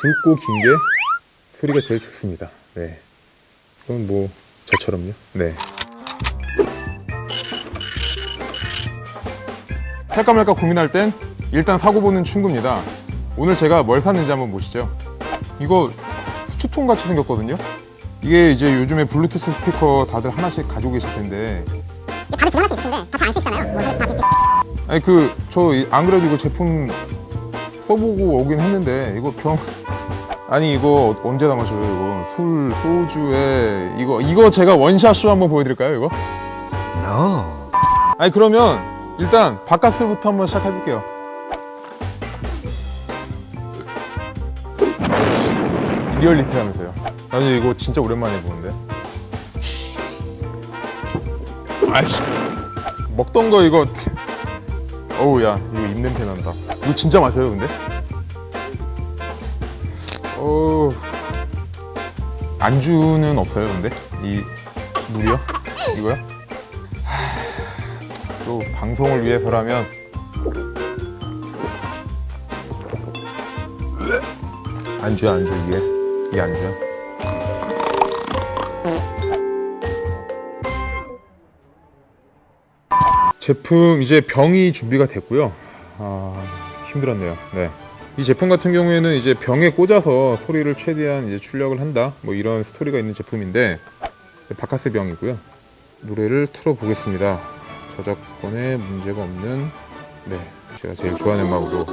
굵고 긴 게 소리가 제일 좋습니다. 네. 그건 뭐 저처럼요. 네. 살까 말까 고민할 땐 일단 사고 보는 충구입니다. 오늘 제가 뭘 샀는지 한번 보시죠. 이거 후추통 같이 생겼거든요. 이게 이제 요즘에 블루투스 스피커 다들 하나씩 가지고 계실 텐데 다들 지원할 수 있으신데 다잘안 쓰시잖아요. 뭐, 아니 그 저 안 그래도 이거 제품 써보고 오긴 했는데 이거 병 아니 이거 언제 다 마셔요 이거 술 소주에 이거 이거 제가 원샷쇼 한번 보여드릴까요 이거? No. 아니 그러면 일단 바카스부터 한번 시작해 볼게요. 리얼리티라면서요. 아니 이거 진짜 오랜만에 보는데. 아이씨 먹던 거 이거 어우 야 이거 입 냄새 난다. 이거 진짜 마셔요 근데? 어 안주는 없어요 근데 이 물이요? 이거요? 또 방송을 위해서라면 안주야 안주 이게 이 안주야 제품 이제 병이 준비가 됐고요. 아 힘들었네요. 네. 이 제품 같은 경우에는 이제 병에 꽂아서 소리를 최대한 이제 출력을 한다. 뭐 이런 스토리가 있는 제품인데 바카스 병이고요. 노래를 틀어 보겠습니다. 저작권에 문제가 없는 네. 제가 제일 좋아하는 음악으로.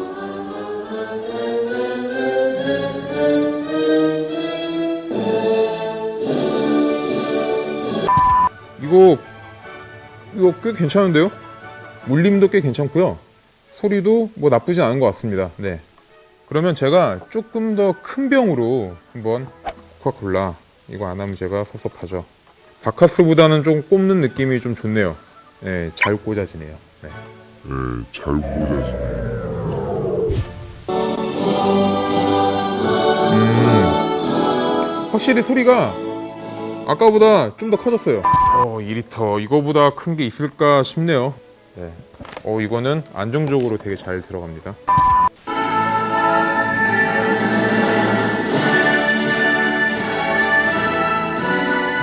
이거 이거 꽤 괜찮은데요? 울림도 꽤 괜찮고요 소리도 뭐 나쁘지 않은 것 같습니다 네 그러면 제가 조금 더 큰 병으로 한번 코카콜라 이거 안 하면 제가 섭섭하죠 바카스보다는 좀 꼽는 느낌이 좀 좋네요 네, 잘 꽂아지네요 네. 잘 꽂아지네. 확실히 소리가 아까보다 좀 더 커졌어요. 어, 2리터 이거보다 큰 게 있을까 싶네요. 네. 어, 이거는 안정적으로 되게 잘 들어갑니다.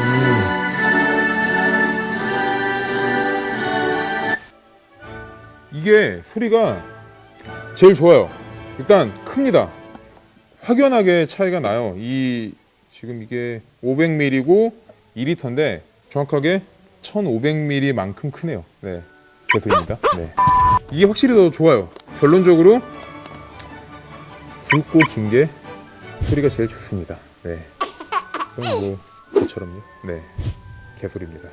음. 이게 소리가 제일 좋아요. 일단 큽니다. 확연하게 차이가 나요. 이 지금 이게 500ml고 2리터인데 정확하게 1,500ml만큼 크네요. 네, 개소리입니다. 네, 이게 확실히 더 좋아요. 결론적으로 굵고 긴 게 소리가 제일 좋습니다. 네, 그럼 뭐 저처럼요. 네, 개소리입니다.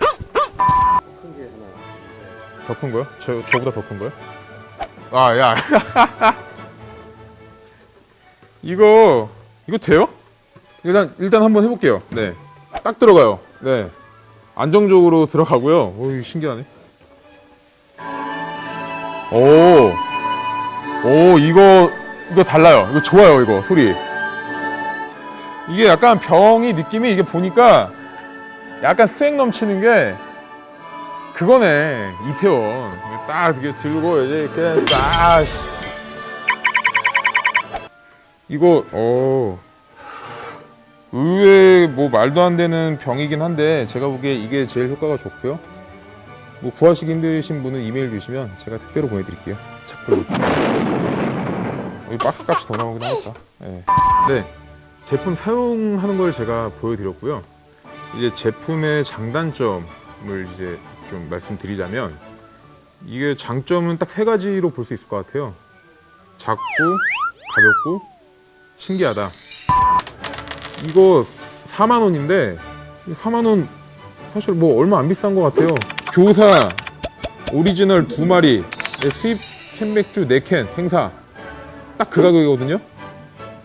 더큰 거요? 저 저보다 더 큰 거요? 아, 야. 이거 이거 돼요? 일단 일단 한번 해 볼게요. 네, 딱 들어가요. 네, 안정적으로 들어가고요. 오, 신기하네. 오, 오 이거 이거 달라요. 이거 좋아요. 이거 소리. 이게 약간 병이 느낌이 이게 보니까 약간 스웩 넘치는 게 그거네 이태원 딱 이렇게 들고 이제 이렇게 딱 이거 어 의외 뭐 말도 안 되는 병이긴 한데 제가 보기에 이게 제일 효과가 좋고요. 뭐 구하시기 힘드신 분은 이메일 주시면 제가 택배로 보내드릴게요. 착불로. 여기 박스 값이 더 나오긴 하니까. 네. 네. 제품 사용하는 걸 제가 보여드렸고요. 이제 제품의 장단점을 이제 좀 말씀드리자면 이게 장점은 딱 세 가지로 볼 수 있을 것 같아요. 작고 가볍고 신기하다. 이거 4만 원인데 4만 원 사실 뭐 얼마 안 비싼 것 같아요. 교사 오리지널 두 마리 네, 수입 캔맥주 4캔 행사 딱 그 가격이거든요.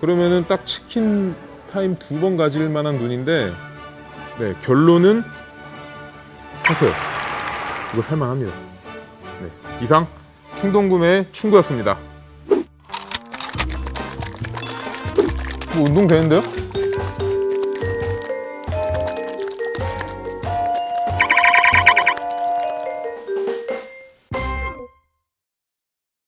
그러면은 딱 치킨 타임 두 번 가질 만한 돈인데 네 결론은 사세요. 이거 살만합니다. 네 이상 충동구매 충구였습니다. 뭐 운동 되는데요?